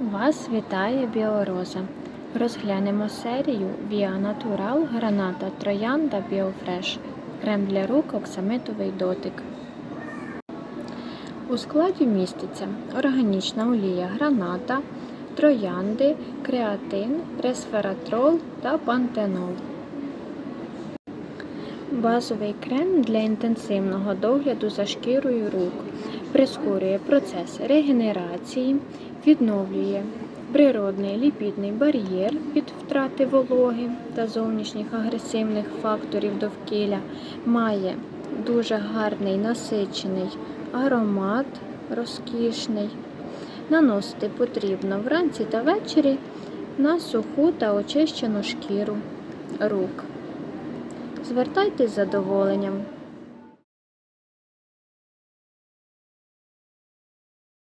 Вас вітає Біороза. Розглянемо серію Via Natural Граната Троянда Біофреш. Крем для рук оксамитовий дотик. У складі міститься органічна олія граната, троянди, креатин, ресвератрол та пантенол. Базовий крем для інтенсивного догляду за шкірою рук прискорює процес регенерації, відновлює природний ліпідний бар'єр від втрати вологи та зовнішніх агресивних факторів довкілля, має дуже гарний насичений аромат, розкішний. Наносити потрібно вранці та ввечері на суху та очищену шкіру рук. Звертайтесь з задоволенням.